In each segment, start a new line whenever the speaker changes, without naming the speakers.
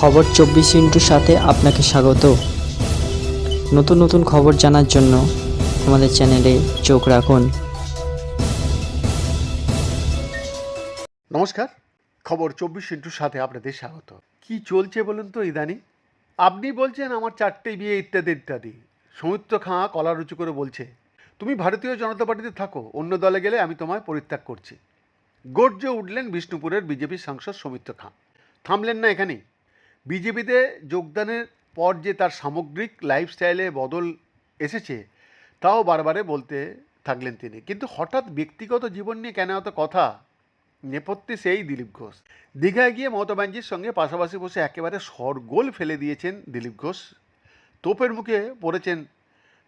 খবর চব্বিশ ইন্টুর সাথে আপনাকে স্বাগত। নতুন নতুন খবর জানার জন্য আমাদের চ্যানেলে চোখ রাখুন।
নমস্কার, খবর চব্বিশ ইন্টুর সাথে আপনাদের স্বাগত। কি চলছে বলুন তো ইদানিং? আপনি বলছেন আমার চারটে বিয়ে ইত্যাদি ইত্যাদি। সৌমিত্র খাঁ কলা রুচু করে বলছে, তুমি ভারতীয় জনতা পার্টিতে থাকো, অন্য দলে গেলে আমি তোমায় পরিত্যাগ করছি। গর্জে উঠলেন বিষ্ণুপুরের বিজেপি সাংসদ সৌমিত্র খাঁ। থামলেন না এখানেই। বিজেপিতে যোগদানের পর যে তার সামগ্রিক লাইফস্টাইলে বদল এসেছে, তাও বারবারে বলতে থাকলেন তিনি। কিন্তু হঠাৎ ব্যক্তিগত জীবন নিয়ে কেন এত কথা? নেপথ্যে সেই দিলীপ ঘোষ। দীঘায় গিয়ে মমতা ব্যানার্জির সঙ্গে পাশাপাশি বসে একেবারে সরগোল ফেলে দিয়েছেন দিলীপ ঘোষ। তোপের মুখে পড়েছেন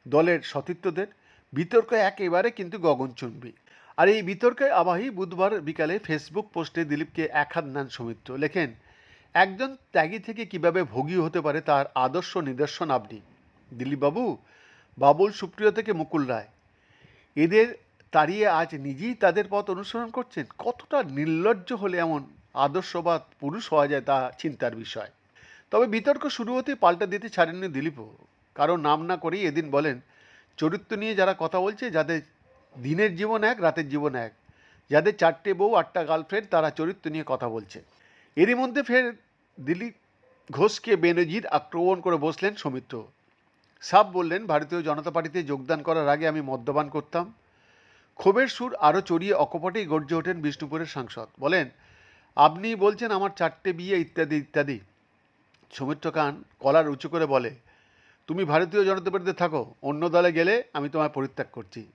দলের সতীর্থদের। বিতর্ক একেবারে কিন্তু গগনচুম্বী। আর এই বিতর্কে আবাহি বুধবার বিকালে ফেসবুক পোস্টে দিলীপকে এক হাত নেন সৌমিত্র লেখেন একজন ত্যাগী থেকে কীভাবে ভোগী হতে পারে তার আদর্শ নিদর্শন আপনি? দিলীপবাবু, বাবুল সুপ্রিয় থেকে মুকুল রায়। এদের তাড়িয়ে আজ নিজেই তাদের পথ অনুসরণ করছেন। কতটা নির্লজ্জ হলে এমন আদর্শবাদ পুরুষ হওয়া যায় তা চিন্তার বিষয়। তবে বিতর্ক শুরু হতে পাল্টা দিতে ছাড়েননি দিলীপও। কারণ নাম না করেই এদিন বলেন, চরিত্র নিয়ে যারা কথা বলছে, যাদের দিনের জীবন এক, রাতের জীবন এক। যাদের চারটে বউ, আটটা গার্লফ্রেন্ড, তারা চরিত্র নিয়ে কথা বলছে। এরই মধ্যে ফের দিলীপ ঘোষকে বেনজির আক্রমণ করে বসলেন সৌমিত্র। সাপ বললেন, ভারতীয় জনতা পার্টিতে যোগদান করার আগে আমি মদ্যপান করতাম। ক্ষোভের সুর আরও চড়িয়ে অকপটেই গর্জে ওঠেন বিষ্ণুপুরের সাংসদ। বলেন, আপনি বলছেন আমার চারটে বিয়ে, ইত্যাদি ইত্যাদি। সৌমিত্র খান কলার উঁচু করে বলে, তুমি ভারতীয় জনতা পার্টিতে থাকো, অন্য দলে গেলে আমি তোমায় পরিত্যাগ করছি।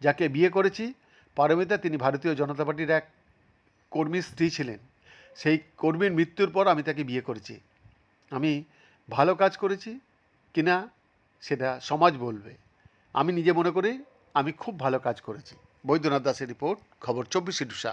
যাকে বিয়ে করেছি, পারমিতা তিনি ভারতীয় জনতা পার্টির এক কর্মীর স্ত্রী ছিলেন। সেই কর্মীর মৃত্যুর পর আমি তাকে বিয়ে করেছি। আমি ভালো কাজ করেছি কিনা সেটা সমাজ বলবে। আমি নিজে মনে করি আমি খুব ভালো কাজ করেছি। বৈদ্যনাথ দাসের রিপোর্ট, খবর চব্বিশে টুসা